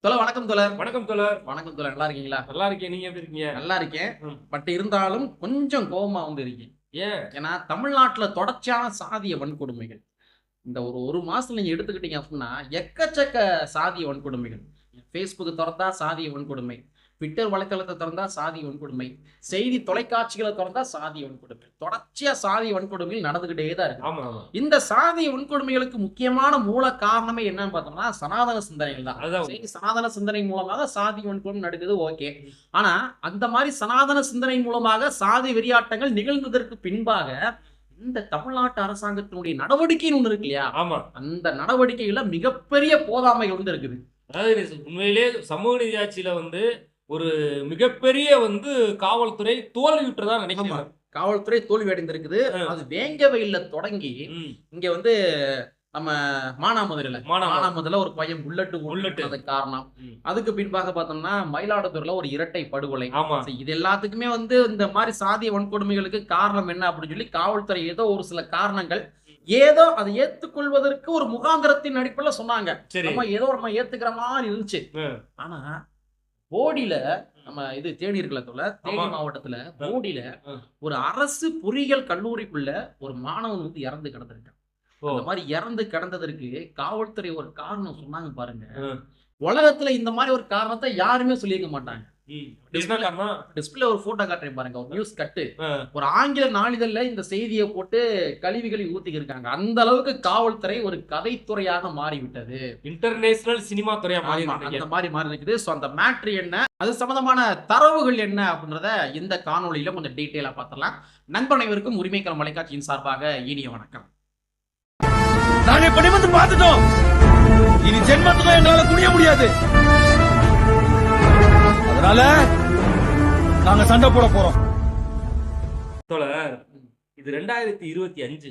தோழர் வணக்கம் தோழர். வணக்கம் தோழர். வணக்கம் தோழர் நல்லா இருக்கீங்களா? நல்லா இருக்கேன். நீங்க எப்படி இருக்கீங்க? நல்லா இருக்கேன். பட் இருந்தாலும் கொஞ்சம் கோபமா வந்து இருக்கேன். ஏன்? ஏன்னா தமிழ்நாட்டுல தொடர்ச்சியான சாதிய வன்கொடுமைகள். இந்த ஒரு ஒரு மாசத்துல நீங்க எடுத்துக்கிட்டீங்க அப்படின்னா எக்கச்சக்க சாதிய வன்கொடுமைகள். ஃபேஸ்புக் திறந்தா சாதிய வன்கொடுமை. ட்விட்டர் வலைத்தளத்தை திறந்தா சாதிய வன்கொடுமை. செய்தி தொலைக்காட்சிகளை திறந்தா சாதிய வன்கொடுமை. தொடர்ச்சியா சாதிய வன்கொடுமைகள் நடந்துகிட்டே தான் இருக்கு. இந்த சாதிய வன்கொடுமைகளுக்கு முக்கியமான மூல காரணமே என்னன்னு பார்த்தோம்னா சனாதன சிந்தனைகள் தான். சனாதன சிந்தனை மூலமாக சாதி வன்கொடுமை நடக்குது ஓகே. ஆனா அந்த மாதிரி சனாதன சிந்தனை மூலமாக சாதி வெறியாட்டங்கள் நிகழ்ந்ததற்கு பின்பாக இந்த தமிழ்நாட்டு அரசாங்கத்தினுடைய நடவடிக்கைன்னு ஒண்ணு இருக்கு இல்லையா? ஆமா. அந்த நடவடிக்கைகள்ல மிகப்பெரிய போதாமைகள் வந்து இருக்குது. அதாவது உண்மையிலேயே சமூக நீதி ஆட்சியில வந்து ஒரு மிகப்பெரிய வந்து காவல்துறை தோல்வியுற்றதா நினைக்கிறேன் காவல்துறை தோல்வி அடைந்திருக்குது. அது வேங்கவையில தொடங்கி இங்க வந்து நம்ம மானாமதுரையில மானாமதுரை. மானாமதுரையில ஒரு பையன் புல்லட்டு புல்லட்டு. புல்லட்டு காரணம். அதுக்கு பின்பாக பார்த்தோம்னா மயிலாடுதுறையில ஒரு இரட்டை படுகொலை இது எல்லாத்துக்குமே வந்து இந்த மாதிரி சாதிய வன்கொடுமைகளுக்கு காரணம் என்ன அப்படின்னு சொல்லி காவல்துறை ஏதோ ஒரு சில காரணங்கள் ஏதோ அதை ஏத்துக்கொள்வதற்கு ஒரு முகாந்திரத்தின் அடிப்படையில சொன்னாங்க நம்ம ஏதோ நம்ம ஏத்துக்கிற மாதிரி இருந்துச்சு. ஆனா போடியில நம்ம இது தேனி இருக்குல்ல தோல தேனி. மாவட்டத்துல போடியில. ஒரு அரசு பொறியியல் கல்லூரிக்குள்ள ஒரு மாணவன் வந்து இறந்து கிடந்திருக்கான். ஓ. அந்த மாதிரி இறந்து கிடந்ததற்கு காவல்துறை ஒரு காரணம் சொன்னாங்க பாருங்க. உலகத்துல இந்த மாதிரி ஒரு காரணத்தை யாருமே சொல்லியிருக்க மாட்டாங்க. டிஸ்பிளே ஒரு போட்டோ காட்டுறேன் பாருங்க. ஒரு நியூஸ் கட்டு ஒரு ஆங்கில நாளிதழ்ல இந்த செய்தியை போட்டு கழிவுகளை ஊத்திக்கிருக்காங்க. அந்த அளவுக்கு காவல்துறை ஒரு கதைத்துறையாக மாறிவிட்டது. இன்டர்நேஷனல் சினிமா துறையா மாறி இருக்கீங்க. அந்த மாதிரி மாறி இருக்குது ஸோ அந்த மேட்ரு என்ன? அது சம்பந்தமான தரவுகள் என்ன அப்படின்றத இந்த காணொளியில கொஞ்சம் டீட்டெயிலா பார்த்துடலாம். நண்பன் அனைவருக்கும் உரிமைக்களம் மலைக்காட்சியின் சார்பாக இனிய வணக்கம். நாங்க இப்ப நிமிர்ந்து பார்த்துட்டோம். இனி ஜென்மத்துக்கும் எங்களால குனிய முடியாது. அதனால நாங்க சண்டை போட போறோம் தோழர் இது ரெண்டாயிரத்தி இருபத்தி அஞ்சு.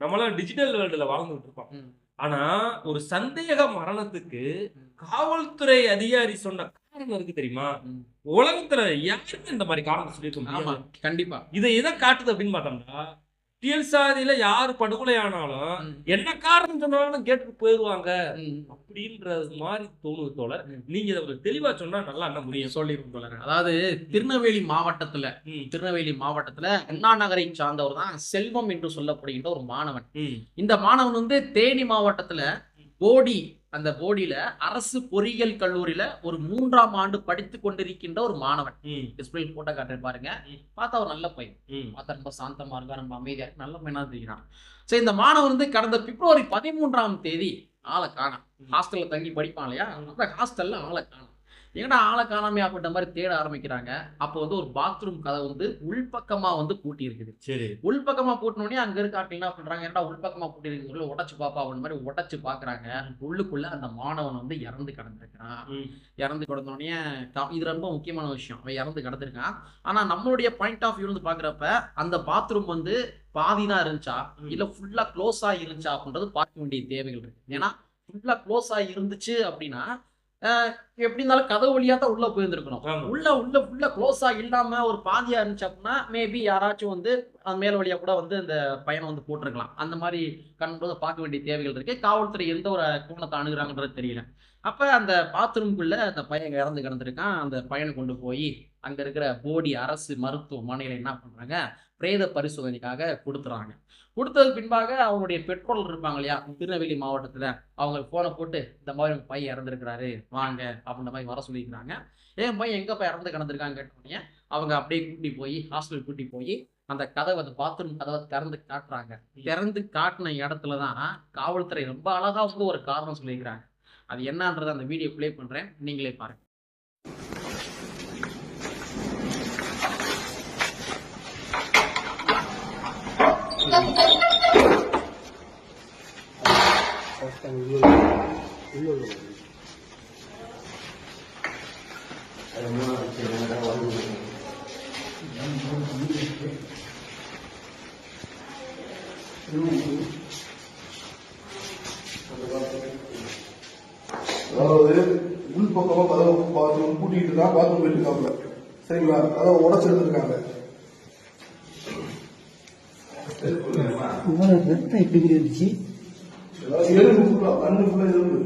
நம்மளாம் டிஜிட்டல் வேர்ல்டுல வாழ்ந்துட்டு இருக்கோம் ம். ஆனா ஒரு சந்தேக மரணத்துக்கு காவல்துறை அதிகாரி சொன்ன காரணம் இருக்கு தெரியுமா. உலகத்துல யாருமே இந்த மாதிரி காரணம் சொல்லியிருக்க ஆமா முடியாது கண்டிப்பா இதை எதை காட்டுது அப்படின்னு பார்த்தோம்னா டிஎல் சாதியில யார் படுகொலை ஆனாலும் ம். என்ன காரணம் சொன்னாலும் கேட்டு போயிருவாங்க ம். அப்படின்றது மாதிரி தோணுது தோழர். நீங்க இதை தெளிவா சொன்னா நல்லா என்ன முடியும் சொல்லிருக்கோம் தோழர். அதாவது திருநெல்வேலி மாவட்டத்துல திருநெல்வேலி மாவட்டத்துல அண்ணா நகரை சார்ந்தவர் தான் செல்வம் என்று சொல்லப்படுகின்ற ஒரு மாணவன் இந்த மாணவன் வந்து தேனி மாவட்டத்துல போடி அந்த போடியில அரசு பொறியியல் கல்லூரியில ஒரு மூன்றாம் ஆண்டு படித்து கொண்டிருக்கின்ற ஒரு மாணவன். டிஸ்பிளே போட்டோ காட்டுறேன் பாருங்க. பார்த்தா ஒரு நல்ல பையன். பார்த்தா ரொம்ப சாந்தமா இருக்கா ரொம்ப அமைதியா இருக்கு நல்ல பையனா தெரிகிறான் சரி இந்த மாணவன் வந்து கடந்த பிப்ரவரி பதிமூன்றாம் தேதி ஆளை காணோம். ஹாஸ்டல்ல தங்கி படிப்பான் இல்லையா? அந்த ஹாஸ்டல்ல ஆளை காணோம் எங்கடா ஆளை காணாமே அப்படின்ற மாதிரி தேட ஆரம்பிக்கிறாங்க. அப்போ வந்து ஒரு பாத்ரூம் கதை வந்து உள்பக்கமா வந்து பூட்டி இருக்குது சரி. உள்பக்கமா பூட்டினோடனே அங்க இருக்க ஆட்கள் என்ன பண்றாங்க? ஏன்டா உள்பக்கமா பூட்டி இருக்கு உடச்சு பாப்பா அப்படின்னு மாதிரி உடச்சு பாக்குறாங்க. உள்ளுக்குள்ள அந்த மாணவன் வந்து இறந்து கிடந்திருக்கிறான். இறந்து கிடந்தோடனே இது ரொம்ப முக்கியமான விஷயம். அவன் இறந்து கிடந்திருக்கான். ஆனா நம்மளுடைய பாயிண்ட் ஆஃப் வியூ இருந்து பாக்குறப்ப அந்த பாத்ரூம் வந்து பாதி தான் இருந்துச்சா. இல்ல ஃபுல்லா க்ளோஸ் ஆகி இருந்துச்சா அப்படின்றது பார்க்க வேண்டிய தேவைகள் இருக்கு. ஏன்னா ஃபுல்லா க்ளோஸ் ஆகி இருந்துச்சு அப்படின்னா எப்படி இருந்தாலும் கதவு வழியா தான் உள்ள போயிருந்திருக்கணும். உள்ள உள்ள உள்ள க்ளோஸா இல்லாம ஒரு பாதியா இருந்துச்சு அப்படின்னா மேபி யாராச்சும் வந்து அது மேல் வழியா கூட வந்து இந்த பையனை வந்து போட்டிருக்கலாம். அந்த மாதிரி கண்போது பார்க்க வேண்டிய தேவைகள் இருக்கு காவல்துறை எந்த ஒரு கோணத்தை அணுகுறாங்கன்றது தெரியல. அப்ப அந்த பாத்ரூம்குள்ள அந்த பையன் இறந்து கிடந்திருக்கான். அந்த பையனை கொண்டு போய் அங்க இருக்கிற போடி அரசு மருத்துவமனையில என்ன பண்றாங்க பிரேத பரிசோதனைக்காக கொடுத்துறாங்க. கொடுத்ததுக்கு பின்பாக அவங்களுடைய பெற்றோர்கள் இருப்பாங்க இல்லையா திருநெல்வேலி மாவட்டத்தில் அவங்க ஃபோனை போட்டு இந்த மாதிரி உங்கள் பையன் இறந்துருக்கிறாரு வாங்க அப்படின்ற மாதிரி வர சொல்லியிருக்கிறாங்க. என் பையன் எங்கப்பா இறந்து கிடந்திருக்காங்க கேட்டோடனே அவங்க அப்படியே கூட்டி போய் ஹாஸ்பிட்டல் கூட்டி போய் அந்த கதவை அந்த பாத்ரூம் கதவை திறந்து காட்டுறாங்க. திறந்து காட்டின இடத்துல தான் காவல்துறை ரொம்ப அழகாக வந்து ஒரு காரணம் சொல்லியிருக்கிறாங்க. அது என்னன்றதை அந்த வீடியோ ப்ளே பண்ணுறேன் நீங்களே பாருங்கள் அதாவது உள் பக்கமா கதவை பாத்ரூம் பூட்டிட்டு தான் பாத்ரூம் போயிட்டு இருக்காங்க சரிங்களா? கதவை உடச்சு எடுத்துருக்காங்க. இவ்வளவு ரத்தம் எப்படி இருந்துச்சு எலும்பு full ஆ, கண்ணு ஃபுல்லா எலும்பு.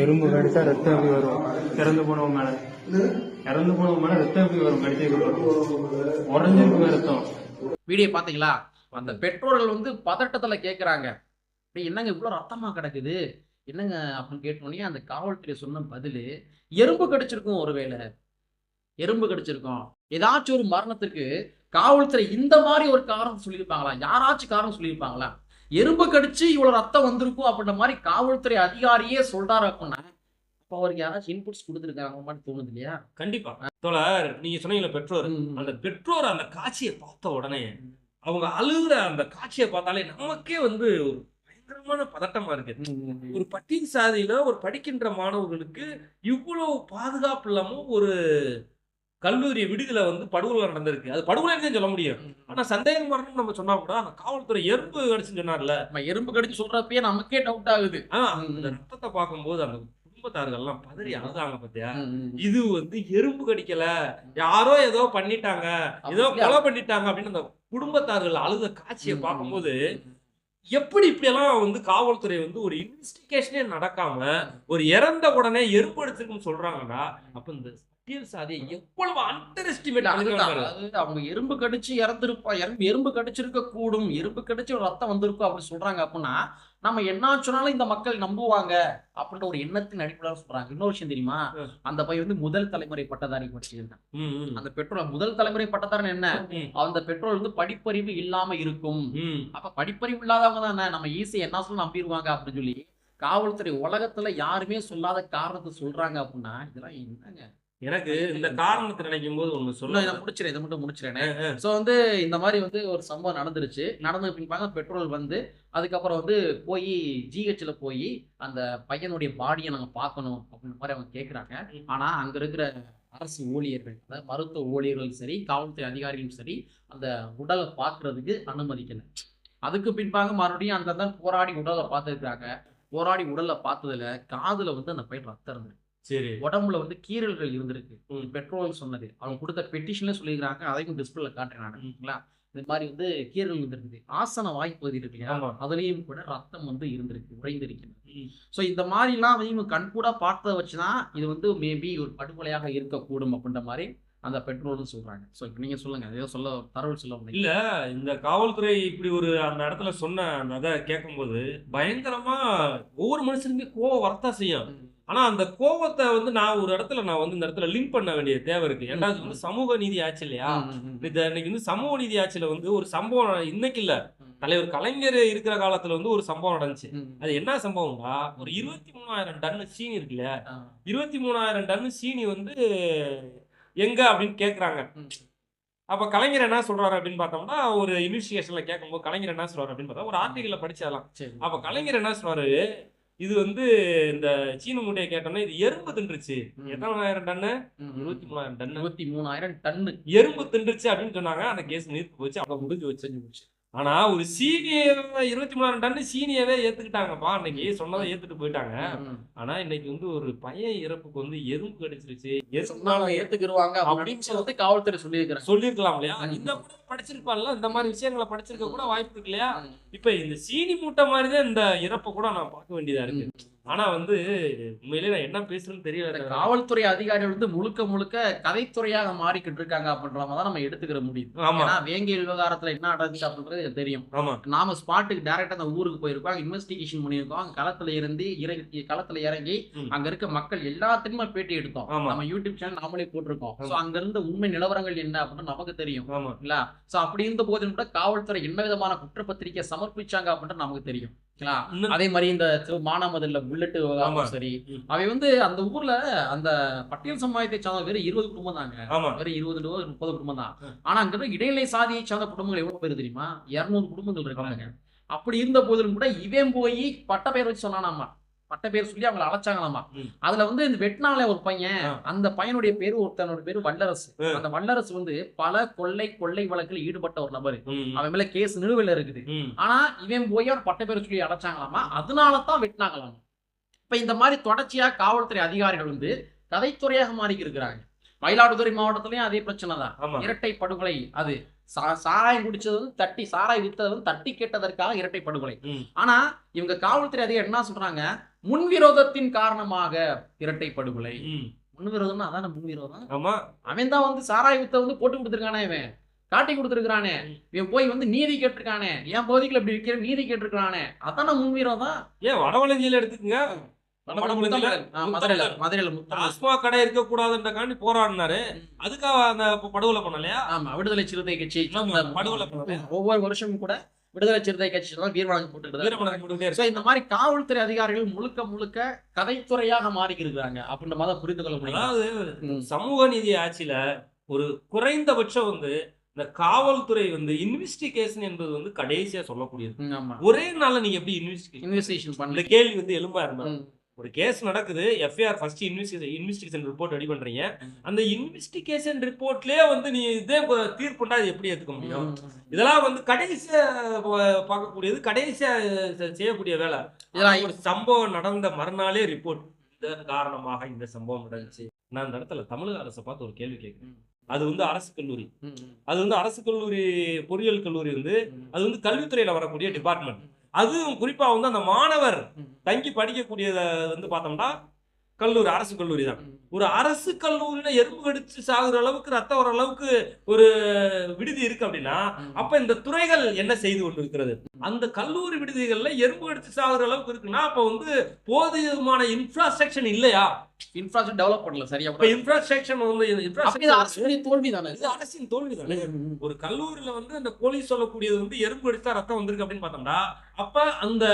எறும்பு கடிச்சா ரத்தம் எப்படி வரும்? இறந்து போனவங்க மேல. இறந்து போனவங்க மேல ரத்தம் எப்படி வரும்? கடிச்சதுக்கு உடஞ்சிருக்கு ரத்தம். வீடியோ பாத்தீங்களா? அந்த பெற்றோர்கள் வந்து பதட்டத்துல கேக்குறாங்க. "டேய், என்னங்க இவ்வளவு ரத்தமா கிடக்குது? என்னங்க அப்படின்னு கேட்டோடனே அந்த காவல்துறை சொன்ன பதிலு எறும்பு கடிச்சிருக்கும் ஒருவேளை எறும்பு கடிச்சிருக்கும். ஏதாச்சும் ஒரு மரணத்துக்கு காவல்துறை இந்த மாதிரி ஒரு காரணம் சொல்லியிருப்பாங்களா? யாராச்சும் காரணம் சொல்லியிருப்பாங்களா? எறும்பு கடிச்சு இவ்வளவு ரத்தம் வந்திருக்கும் அப்படின்ற மாதிரி காவல்துறை அதிகாரியே சொல்றாரு அப்படின்னா அப்ப அவருக்கு யாராச்சும் இன்புட்ஸ் கொடுத்துருக்காங்க மாதிரி தோணுது இல்லையா? கண்டிப்பா. தோழர் நீங்க சொன்னீங்களே பெற்றோர் அந்த பெற்றோர் அந்த காட்சியை பார்த்த உடனே அவங்க அழுகுற அந்த காட்சியை பார்த்தாலே நமக்கே வந்து ஒரு பயங்கரமான பதட்டமா இருக்கு. ஒரு பட்டியல் சாதியில ஒரு படிக்கின்ற மாணவர்களுக்கு இவ்வளவு பாதுகாப்பு இல்லாம ஒரு கல்லூரி விடுதியில வந்து படுகொலை நடந்திருக்கு. அது படுகொலைன்னு சொல்ல முடியும். ஆனா சந்தேக மரணம் நம்ம சொன்னா கூட அந்த காவல்துறை எறும்பு கடிச்சுன்னு சொன்னார்ல. எறும்பு கடிச்சு சொல்றப்பயே நமக்கே டவுட் ஆகுது. ஆனா அந்த ரத்தத்தை பார்க்கும்போது அந்த குடும்பத்தார்கள் எல்லாம் பதறி அழுதாங்க பாத்தியா? இது வந்து எறும்பு கடிக்கல. யாரோ ஏதோ பண்ணிட்டாங்க. ஏதோ கொலை பண்ணிட்டாங்க அப்படின்னு அந்த குடும்பத்தார்கள் அழுத காட்சியை பார்க்கும்போது எப்படி இப்படியெல்லாம் வந்து காவல்துறை வந்து ஒரு இன்வெஸ்டிகேஷனே நடக்காம ஒரு இறந்த உடனே எறும்பு அடிச்சிருக்குன்னு சொல்றாங்கன்னா அப்ப இந்த பட்டியல் சாதியை எவ்வளவு அண்டர் எஸ்டிமேட் அவங்க எறும்பு கடிச்சு இறந்துருப்பா எறும்பு எறும்பு கடிச்சிருக்க கூடும் எறும்பு கடிச்சு ஒரு ரத்தம் வந்திருக்கும் அப்படின்னு சொல்றாங்க அப்படின்னா நம்ம என்ன சொன்னாலும் இந்த மக்கள் நம்புவாங்க அப்படின்ற ஒரு எண்ணத்தின் அடிப்படையில் சொல்றாங்க. இன்னொரு விஷயம் தெரியுமா. அந்த பையன் வந்து முதல் தலைமுறை பட்டதாரி படிச்சிருந்தான் அந்த பெட்ரோல் முதல் தலைமுறை பட்டதாரன் என்ன? அந்த பெட்ரோல் வந்து படிப்பறிவு இல்லாம இருக்கும். அப்ப படிப்பறிவு இல்லாதவங்க தானே? நம்ம ஈஸி என்ன சொல்ல நம்பிடுவாங்க அப்படின்னு சொல்லி காவல்துறை உலகத்துல யாருமே சொல்லாத காரணத்தை சொல்றாங்க அப்படின்னா இதெல்லாம் என்னங்க? எனக்கு இந்த காரணத்தை நினைக்கும் போது ஒண்ணு சொல்ல இதை முடிச்சிடறேன் இதை மட்டும் முடிச்சிடறேன் ஸோ வந்து இந்த மாதிரி வந்து ஒரு சம்பவம் நடந்துருச்சு. நடந்து பின்பாங்க பெட்ரோல் வந்து அதுக்கப்புறம் வந்து போய் ஜிஹெச்ல போய் அந்த பையனுடைய பாடியை நாங்கள் பார்க்கணும் அப்படின்ற மாதிரி அவங்க கேட்குறாங்க ஆனால் அங்கே இருக்கிற அரசு ஊழியர்கள் அதாவது மருத்துவ ஊழியர்களும் சரி காவல்துறை அதிகாரிகளும் சரி அந்த உடலை பார்க்கறதுக்கு அனுமதிக்கல. அதுக்கு பின்பாக மறுபடியும் அந்த தான் போராடி உடலை பார்த்துருக்காங்க போராடி உடலை பார்த்ததுல காதுல வந்து அந்த பையன் ரத்தம் இருந்தது. சரி. உடம்புல வந்து கீறல்கள் இருந்திருக்கு. பெட்ரோல் சொன்னது. அவங்க கொடுத்த பெட்டிஷன்ல சொல்லியிருக்காங்க அதையும் டிஸ்பிளேல காட்டுறேன் ஓகேங்களா இந்த மாதிரி வந்து கீறல் இருந்திருக்குது. ஆசன வாய்ப்பகுதி இருக்கு இல்லையா. அதுலயும் கூட ரத்தம் வந்து இருந்திருக்கு உறைந்திருக்கிறது. ஸோ இந்த மாதிரிலாம் இவங்க கண்கூடா பார்த்ததை வச்சுதான் இது வந்து மேபி ஒரு படுகொலையாக இருக்கக்கூடும் அப்படின்ற மாதிரி அந்த பெட்ரோல்னு சொல்றாங்க. ஸோ இப்போ நீங்க சொல்லுங்க. ஏதோ சொல்ல தரவு சொல்ல இல்ல இந்த காவல்துறை இப்படி ஒரு அந்த இடத்துல சொன்ன அந்த அதை கேட்கும்போது பயங்கரமா ஒவ்வொரு மனுஷனுமே கோவம் வரத்தான் செய்யும். ஆனா அந்த கோவத்தை வந்து நான் ஒரு இடத்துல நான் வந்து இந்த இடத்துல லிங்க் பண்ண வேண்டிய தேவை இருக்கு ஏன்னா வந்து சமூக நீதி ஆட்சி இல்லையா. இது இன்னைக்கு வந்து சமூக நீதி ஆட்சியில வந்து ஒரு சம்பவம் இன்னைக்கு இல்ல. தலைவர் கலைஞர் இருக்கிற காலத்துல வந்து ஒரு சம்பவம் நடந்துச்சு. அது என்ன சம்பவம்னா ஒரு இருபத்தி மூணாயிரம் டன் சீனி இருக்கு இல்லையா ஆ. இருபத்தி மூணாயிரம் டன் சீனி வந்து எங்க அப்படின்னு கேக்குறாங்க. அப்ப கலைஞர் என்ன சொல்றாரு அப்படின்னு பார்த்தோம்னா ஒரு இன்வெஸ்டிகேஷன்ல கேட்கும்போது கலைஞர் என்ன சொல்றாரு அப்படின்னு பார்த்தா ஒரு ஆர்டிகல்ல படிச்சாலாம் அப்ப கலைஞர் என்ன சொல்றாரு இது வந்து இந்த சீன மூட்டையை கேட்டோம்னா இது எறும்பு தின்றுச்சு. ம். எத்தனாயிரம் டன்னு. இருபத்தி மூணாயிரம் டன்னு இருபத்தி மூணாயிரம் டன்னு எறும்பு தின்றுச்சு அப்படின்னு சொன்னாங்க. அந்த கேஸ் நிறுத்தி போச்சு. அவங்க முடிஞ்சு வச்சு போச்சு. ஆனா ஒரு சீனியை இருபத்தி மூணாயிரம் டன்னு சீனியவே ஏத்துக்கிட்டாங்கப்பா. அன்னைக்கு சொன்னதை ஏத்துட்டு போயிட்டாங்க. ஆனா இன்னைக்கு வந்து ஒரு பையன் இறப்புக்கு வந்து எறும்பு கடிச்சிருச்சு. ஏத்துக்கிருவாங்க அப்படின்னு சொல்லிட்டு காவல்துறை சொல்லியிருக்கிறாங்க. சொல்லிருக்கலாம் இல்லையா. இந்த கூட படிச்சிருப்பான்ல இந்த மாதிரி விஷயங்களை படிச்சிருக்க கூட வாய்ப்பு இருக்கு இல்லையா. இப்ப இந்த சீனி மூட்டை மாதிரிதான் இந்த இறப்பை கூட நான் பார்க்க வேண்டியதா இருக்கு. ஆனா வந்து உண்மையிலேயே நான் என்ன பேசுறேன்னு தெரியல. காவல்துறை அதிகாரிகள் வந்து முழுக்க முழுக்க கதைத்துறையாக மாறிக்கிட்டு இருக்காங்க அப்படின்ற மாதிரி தான் நம்ம எடுத்துக்கிற முடியும் ஆமா. ஏன்னா வேங்கியல் விவகாரத்துல என்ன நடந்துச்சு அப்படின்றது தெரியும். ஆமா. நாம ஸ்பாட்டுக்கு டைரக்டா அந்த ஊருக்கு போயிருக்கோம் இன்வெஸ்டிகேஷன் பண்ணியிருக்கோம் களத்துல இருந்து இறங்கி களத்துல இறங்கி. அங்க இருக்க மக்கள் எல்லாத்தையுமே பேட்டி எடுத்தோம். நம்ம யூடியூப் சேனல் நாமளே போட்டிருக்கோம். சோ அங்க இருந்த உண்மை நிலவரங்கள் என்ன அப்படின்னு நமக்கு தெரியும். இல்லைங்களா சோ அப்படி இருந்த போதிலும் கூட காவல்துறை என்ன விதமான குற்றப்பத்திரிக்கை சமர்ப்பிச்சாங்க அப்படின்றது நமக்கு தெரியும். அதே மாதிரி இந்த மானாமதுல புல்லட் சரி. அவை வந்து அந்த ஊர்ல அந்த பட்டியல் சமுதாயத்தை சார்ந்த வெறும் இருபது குடும்பம் தாங்க. வெறும் இருபது முப்பது குடும்பம் தான். ஆனா அங்க இடைநிலை சாதியை சார்ந்த குடும்பங்கள் எவ்வளவு பேர் தெரியுமா? இருநூறு குடும்பங்கள் இருக்காங்க. அப்படி இருந்த போதிலும் கூட இவன் போய் பட்ட பெயர் வச்சு சொன்னானாமா? பட்ட பேர் சொல்லி அவங்களை அழைச்சாங்களாமா. அதுல வந்து இந்த வெட்டினால ஒரு பையன். அந்த பையனுடைய பேரு ஒருத்தனோட பேரு வல்லரசு. அந்த வல்லரசு வந்து பல கொள்ளை கொள்ளை வழக்கில் ஈடுபட்ட ஒரு நபர். அவன் மேல கேஸ் நிலுவையில இருக்குது. ஆனா இவன் போய் அவன் பட்ட பேர் சொல்லி அழைச்சாங்களாமா? அதனால தான் வெட்டினாங்களாமா இப்ப இந்த மாதிரி தொடர்ச்சியா காவல்துறை அதிகாரிகள் வந்து கதைத்துறையாக மாறி இருக்கிறாங்க. மயிலாடுதுறை மாவட்டத்திலயும் அதே பிரச்சனை தான். இரட்டை படுகொலை அது சாராயம் குடிச்சது வந்து தட்டி சாராயம் வித்தது வந்து தட்டி கேட்டதற்காக இரட்டை படுகொலை. ஆனா இவங்க காவல்துறை அதிகாரி என்ன சொல்றாங்க? முன்விரோதத்தின் காரணமாக இரட்டை படுகொலை. முன்விரோதம்னா அதான முன்விரோதம் ஆமா. அவன் தான் வந்து சாராய வித்த வந்து போட்டு கொடுத்துருக்கானே இவன். காட்டி கொடுத்துருக்கானே இவன் போய் வந்து நீதி கேட்டிருக்கானே. என் பகுதிக்குள்ள இப்படி விற்கிற நீதி கேட்டிருக்கானே அதான முன்விரோதம் ஏன் வடவளஞ்சியில எடுத்துக்கங்க. கடை இருக்க கூடாதுன்றக்காண்டி போராடினாரு. அதுக்காக அந்த படுகொலை பண்ணலையா? ஆமா விடுதலை சிறுத்தை கட்சி. படுகொலை ஒவ்வொரு வருஷமும் கூட விடுதலை சிறுத்தை கட்சி தான் வீரவணக்கம் சோ இந்த மாதிரி காவல்துறை அதிகாரிகள் முழுக்க முழுக்க கதைத்துறையாக மாறி இருக்கிறாங்க. அப்படின்ற மாதிரி புரிந்து கொள்ள முடியும்? அதாவது. சமூக நீதி ஆட்சியில ஒரு குறைந்தபட்சம் வந்து இந்த காவல்துறை வந்து இன்வெஸ்டிகேஷன் என்பது வந்து கடைசியா சொல்லக்கூடியது. ஒரே நாள்ல நீங்க எப்படி இன்வெஸ்டிகேஷன் இன்வெஸ்டிகேஷன் பண்ணல கேள்வி வந்து எலும்பா இருந்தா. ஒரு கேஸ் நடக்குது FIR first investigation investigation report ready பண்றீங்க. அந்த இன்வெஸ்டிகேஷன் ரிப்போர்ட்லயே வந்து நீ இதே தீர்ப்புண்டா இது எப்படி ஏத்துக்க முடியும். இதெல்லாம் வந்து கடைசியா பார்க்கக்கூடியது கடைசியா செய்யக்கூடிய வேலை. இதெல்லாம் ஒரு சம்பவம் நடந்த மறுநாளே ரிப்போர்ட் காரணமாக இந்த சம்பவம் நடந்துச்சு. நான் இந்த இடத்துல தமிழக அரசை பார்த்து ஒரு கேள்வி கேட்கிறேன். அது வந்து அரசு கல்லூரி. அது வந்து அரசு கல்லூரி பொறியியல் கல்லூரி வந்து. அது வந்து கல்வித்துறையில வரக்கூடிய டிபார்ட்மெண்ட் அதுவும் குறிப்பா வந்து அந்த மாணவர். தங்கி படிக்கக்கூடியத வந்து பார்த்தோம்னா கல்லூரி அரசு கல்லூரி தான். ஒரு அரசு கல்லூரியில எறும்பு கடிச்சு சாகுற அளவுக்கு ரத்தம் வர அளவுக்கு ஒரு விடுதி இருக்கு அப்படின்னா. அப்ப இந்த துறைகள் என்ன செய்து கொண்டு இருக்கிறது அந்த கல்லூரி விடுதிகள்ல எறும்பு கடிச்சு சாகுற அளவுக்கு இருக்குன்னா அப்ப வந்து போதுமான இன்ஃப்ராஸ்ட்ரக்சர் இல்லையா இன்ஃப்ராஸ்ட்ரக்சர் டெவலப் பண்ணல சரியா? இப்ப இன்ஃப்ராஸ்ட்ரக்சர் வந்து தோல்வி தானே? இது அரசின் தோல்வி தானே. ஒரு கல்லூரியில வந்து அந்த போலீஸ் சொல்லக்கூடியது வந்து எறும்பு அடித்தா ரத்தம் வந்திருக்கு அப்படின்னு பார்த்தோம்னா அப்ப அந்த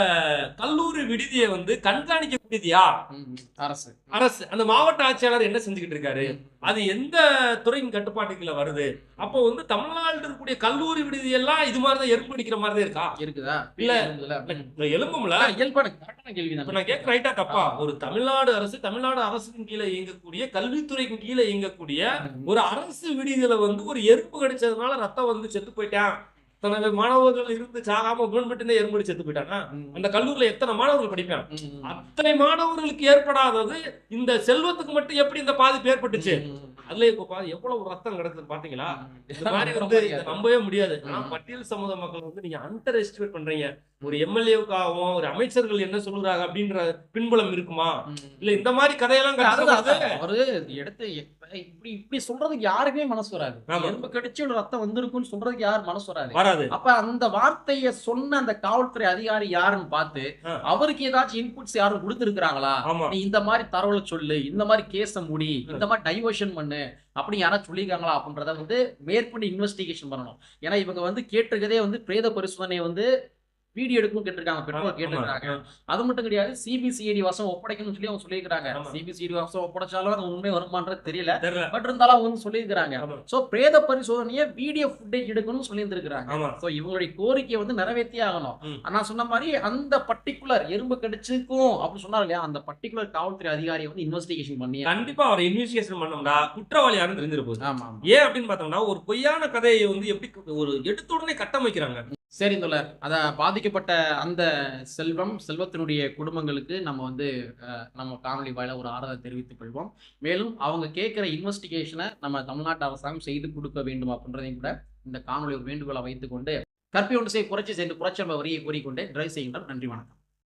கல்லூரி விடுதியை வந்து கண்காணிக்கக்கூடியது யார் ம், ம். அரசு. அரசு. அந்த மாவட்ட ஆட்சியாளர் என்ன செஞ்சுக்கிட்டு இருக்காரு. அது எந்த துறையின் கட்டுப்பாட்டுக்குள்ள வருது? அப்போ வந்து தமிழ்நாட்டில் இருக்கக்கூடிய கல்லூரி விடுதி எல்லாம் இது மாதிரி தான் எறும்பு அடிக்கிற மாதிரி தான் இருக்கா? இருக்குதா? இல்ல. எலும்பும்ல? இயல்பான கேள்வி நான் கேட்க ரைட்டா தப்பா? ஒரு தமிழ்நாடு அரசு தமிழ்நாடு அரசின் கீழே இயங்கக்கூடிய கல்வித்துறைக்கு கீழே இயங்கக்கூடிய ஒரு அரசு விடுதியில வந்து ஒரு எறும்பு கடிச்சதுனால ரத்தம் வந்து செத்து போயிட்டான். தனது மாணவர்கள் இருந்து சாகாம உடன்பட்டு எறும்பு கடிச்சு செத்து போயிட்டானா அந்த கல்லூரியில எத்தனை மாணவர்கள் படிப்பாங்க அத்தனை மாணவர்களுக்கு ஏற்படாதது இந்த செல்வத்துக்கு மட்டும் எப்படி இந்த பாதிப்பு ஏற்பட்டுச்சு? அதுல இப்ப எவ்வளவு ரத்தம் கிடக்குது பாத்தீங்களா? இந்த மாதிரி வந்து நம்பவே முடியாது. பட்டியல் சமூக மக்கள் வந்து நீங்க அண்டர் எஸ்டிமேட் பண்றீங்க. ஒரு எம்எல்ஏவுக்காகவும் ஒரு அமைச்சர்கள் என்ன சொல்லுறாங்க அப்படின்ற பின்புலம் இருக்குமா? இல்ல இந்த மாதிரி கதையெல்லாம் எப்ப- இப்படி இப்படி சொல்றதுக்கு யாருக்குமே மனசு வராது. எறும்பு கடிச்சு ஒரு ரத்தம் வந்திருக்குன்னு சொல்றதுக்கு யார் மனசு வராது. வராது. அப்ப அந்த வார்த்தைய சொன்ன அந்த காவல்துறை அதிகாரி யாருன்னு பார்த்து. அவருக்கு ஏதாச்சும் இன்புட்ஸ் யாரும் கொடுத்திருக்காங்களா நீ இந்த மாதிரி தரவுல சொல்லு இந்த மாதிரி கேஸ முடி இந்த மாதிரி டைவர்ஷன் பண்ணு அப்படி யாராச்சும் சொல்லியிருக்காங்களா அப்படின்றத வந்து மேற்கொண்டு இன்வெஸ்டிகேஷன் பண்ணணும். ஏன்னா இவங்க வந்து கேட்டிருக்கதே வந்து பிரேத பரிசோதனை வந்து வீடியோ எடுக்கணும் கேட்டிருக்காங்க பெற்றோர் கேட்டிருக்காங்க அது மட்டும் கிடையாது சிபிசிஐடி வசம் ஒப்படைக்கணும்னு சொல்லி அவங்க சொல்லியிருக்காங்க. சிபிசிஐடி வசம் ஒப்படைச்சாலும் அது உண்மை வருமானது தெரியல. பட் இருந்தாலும் அவங்க ஆமா. சோ பிரேத பரிசோதனையை வீடியோ ஃபுட்டேஜ் எடுக்கணும்னு சொல்லியிருந்திருக்காங்க ஆமா. சோ இவங்களுடைய கோரிக்கையை வந்து நிறைவேற்றியே ஆகணும். நான் சொன்ன மாதிரி அந்த பர்டிகுலர் எறும்பு கடிச்சுக்கும் அப்படின்னு சொன்னார் இல்லையா? அந்த பர்டிகுலர் காவல்துறை அதிகாரியை வந்து இன்வெஸ்டிகேஷன் பண்ணி கண்டிப்பா அவர் இன்வெஸ்டிகேஷன் பண்ணோம்னா குற்றவாளி யாரும் ஆமா. ஏன் அப்படின்னு பார்த்தோம்னா ஒரு பொய்யான கதையை வந்து எப்படி ஒரு எடுத்த உடனே கட்டமைக்கிறாங்க. சரி தோழர். அதை பாதிக்கப்பட்ட அந்த செல்வம் செல்வத்தினுடைய குடும்பங்களுக்கு நம்ம வந்து நம்ம காணொலி வாயில ஒரு ஆறுதல் தெரிவித்துக் கொள்வோம். மேலும் அவங்க கேட்குற இன்வெஸ்டிகேஷனை நம்ம தமிழ்நாட்டு அரசாங்கம் செய்து கொடுக்க வேண்டும் அப்படின்றதையும் கூட இந்த காணொலி ஒரு வேண்டுகோளை வைத்துக்கொண்டு கற்பி ஒன்று செய்ய குறைச்சி சேர்ந்து புரட்சி வரியை கூறிக்கொண்டு டிரைவ் செய்கின்றோம். நன்றி வணக்கம்.